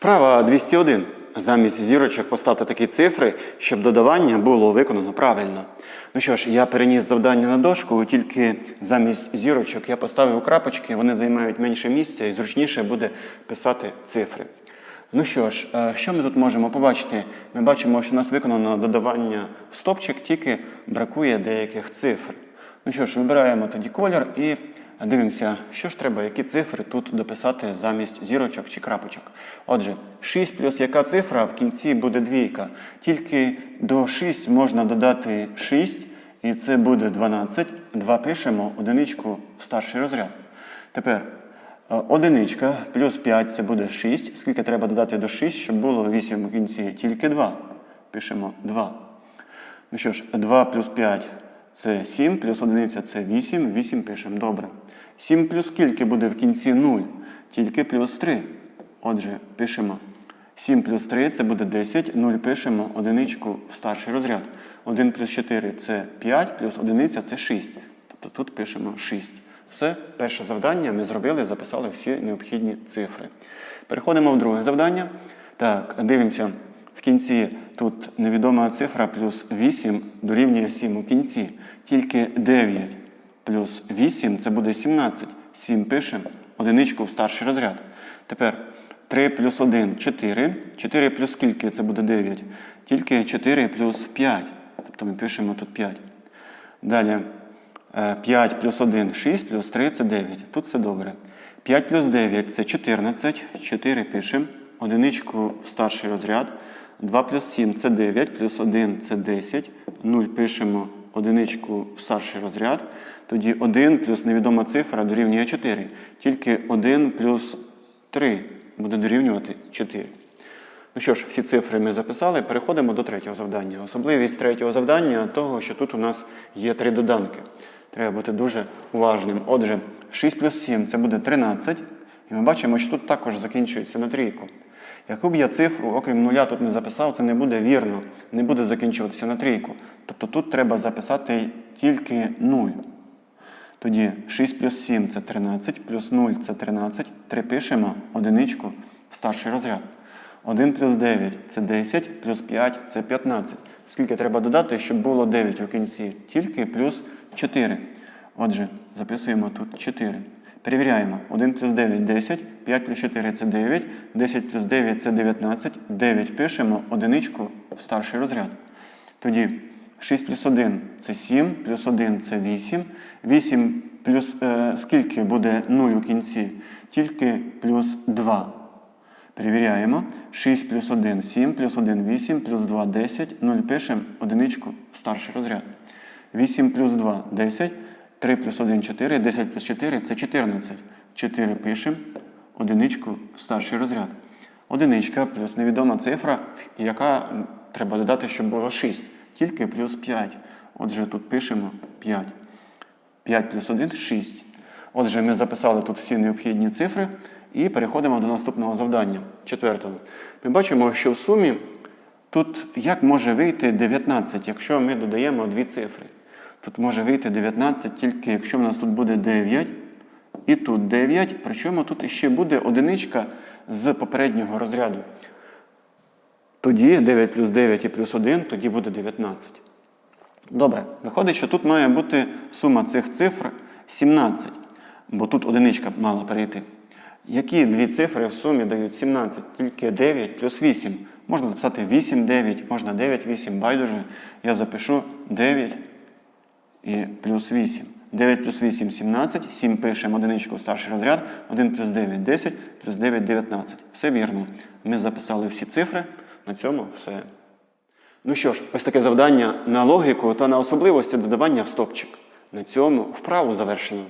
Вправа 201. Замість зірочок поставте такі цифри, щоб додавання було виконано правильно. Ну що ж, я переніс завдання на дошку, тільки замість зірочок я поставив крапочки, вони займають менше місця і зручніше буде писати цифри. Ну що ж, е, що ми тут можемо побачити? Ми бачимо, що у нас виконано додавання в стопчик, тільки бракує деяких цифр. Ну що ж, вибираємо тоді колір і дивимося, що ж треба, які цифри тут дописати замість зірочок чи крапочок. Отже, 6 плюс яка цифра в кінці буде двійка. Тільки до 6 можна додати 6, і це буде 12. 2 пишемо, одиничку в старший розряд. Тепер е, одиничка плюс 5 це буде 6. Скільки треба додати до 6, щоб було 8 в кінці? Тільки 2. Пишемо 2. Ну що ж, 2 плюс 5 це 7, плюс 1 це 8. 8 пишемо. Добре. 7 плюс скільки буде в кінці 0? Тільки плюс 3. Отже, пишемо 7 плюс 3 це буде 10. 0 пишемо одиничку в старший розряд. 1 плюс 4 це 5, плюс 1 це 6. Тобто тут пишемо 6. Все, перше завдання ми зробили, записали всі необхідні цифри. Переходимо в друге завдання. Так, дивимося. В кінці тут невідома цифра плюс 8 дорівнює 7 у кінці. Тільки 9 плюс 8 це буде 17. 7 пишемо, одиничку в старший розряд. Тепер 3 плюс 1 4. 4 плюс скільки це буде 9? Тільки 4 плюс 5. Тобто ми пишемо тут 5. Далі е, 5 плюс 1 6, плюс 3 це 9. Тут все добре. 5 плюс 9 це 14. 4 пишемо. Одиничку в старший розряд. 2 плюс 7 це 9, плюс 1 це 10. 0 пишемо одиничку в старший розряд. Тоді 1 плюс невідома цифра дорівнює 4. Тільки 1 плюс 3 буде дорівнювати 4. Ну що ж, всі цифри ми записали. Переходимо до третього завдання. Особливість третього завдання того, що тут у нас є три доданки. Треба бути дуже уважним. Отже, 6 плюс 7 це буде 13. І ми бачимо, що тут також закінчується на трійку. Яку б я цифру, окрім нуля, тут не записав, це не буде вірно, не буде закінчуватися на трійку. Тобто тут треба записати тільки 0. Тоді 6 плюс 7 це 13, плюс 0 це 13. 3 пишемо одиничку в старший розряд. 1 плюс 9 це 10, плюс 5 це 15. Скільки треба додати, щоб було 9 у кінці? Тільки плюс 4. Отже, записуємо тут 4. Перевіряємо. 1 плюс 9 10, 5 плюс 4 це 9, 10 плюс 9 це 19, 9 пишемо, одиничку в старший розряд. Тоді 6 плюс 1 це 7, плюс 1 це 8. 8 плюс е, скільки буде 0 у кінці? Тільки плюс 2. Перевіряємо. 6 плюс 1 7, плюс 1 8, плюс 2 10. 0 пишемо, одиничку старший розряд. 8 плюс 2 10, 3 плюс 1 4, 10 плюс 4 це 14. 4 пишемо, одиничку старший розряд. Одиничка плюс невідома цифра, яка треба додати, щоб було 6. Тільки плюс 5. Отже, тут пишемо 5. 5 плюс 1 6. Отже, ми записали тут всі необхідні цифри і переходимо до наступного завдання, четвертого. Ми бачимо, що в сумі тут як може вийти 19, якщо ми додаємо дві цифри. Тут може вийти 19, тільки якщо в нас тут буде 9, і тут 9, причому тут іще буде одиничка з попереднього розряду. Тоді 9 плюс 9 і плюс 1, тоді буде 19. Добре, виходить, що тут має бути сума цих цифр 17, бо тут одиничка мала перейти. Які дві цифри в сумі дають 17? Тільки 9 плюс 8. Можна записати 8, 9, можна 9, 8, байдуже. Я запишу 9 і плюс 8. 9 плюс 8 17, 7 пишемо одиничку в старший розряд, 1 плюс 9 10, плюс 9 19. Все вірно. Ми записали всі цифри. На цьому все. Ну що ж, ось таке завдання на логіку та на особливості додавання в стопчик. На цьому вправу завершено.